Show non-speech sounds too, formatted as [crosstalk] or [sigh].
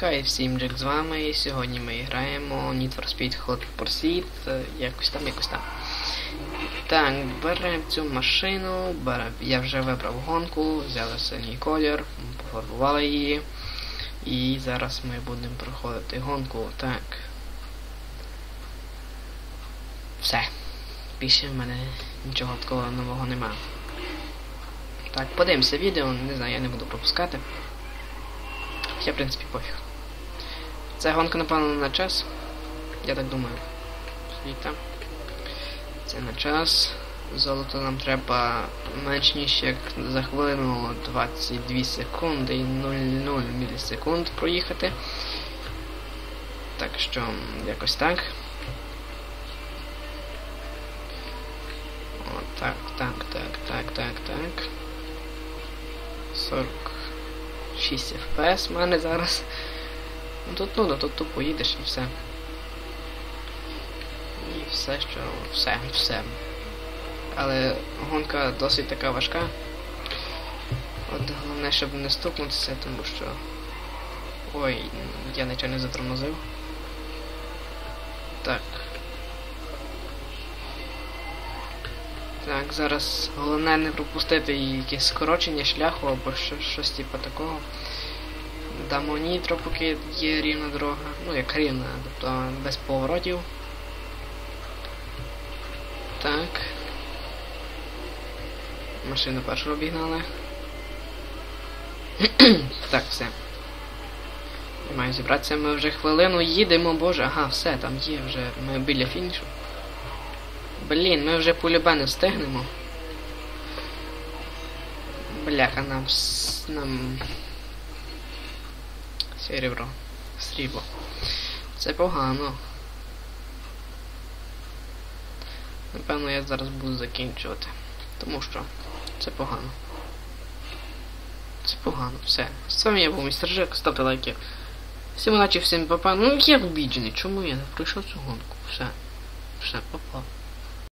Хай всім Джек з вами. Сьогодні ми граємо Need for Speed Hot Pursuit, якось там, якось там. Так, беремо цю машину, берем, я вже вибрав гонку, взяли синій колір, пофарбували її. І зараз ми будемо проходити гонку. Так. Все. Більше в мене нічого такого нового немає. Так, подивимося відео, не знаю, я не буду пропускати. Хоча, в принципі, пофіг. Ця гонка, напевно, на час. Я так думаю. Світа. Це на час. Золото нам треба менш ніж як за хвилину 22 секунди і 0,0 мілісекунд проїхати. Так що, якось так. О, так, так, так, так, так, так. 46 FPS в мене зараз. Тут ну, тут тупо поїдеш і все. І все, що... все, все. Але гонка досить така важка. От головне, щоб не стукнутися, тому що... Ой, я нічого не затормозив. Так. Так, зараз головне не пропустити якесь скорочення шляху або що- щось типу такого. Дамо нітро, поки є рівна дорога. Ну як рівна, тобто без поворотів. Так. Машину першу обігнали. [clears throat] так, все. Маю зібратися, ми вже хвилину їдемо, боже, ага, все, там є вже, ми біля фінішу. Блін, ми вже полюбе не встигнемо. Бляха, нам нам. Серебро. Срібло. Це погано. Напевно, я зараз буду закінчувати. Тому що це погано. Це погано, все. З вами я був містер Жек, ставте лайки. Всім удачі, всім папа. Ну я обіджений, чому я не пройшов цю гонку? Все. Все, папа.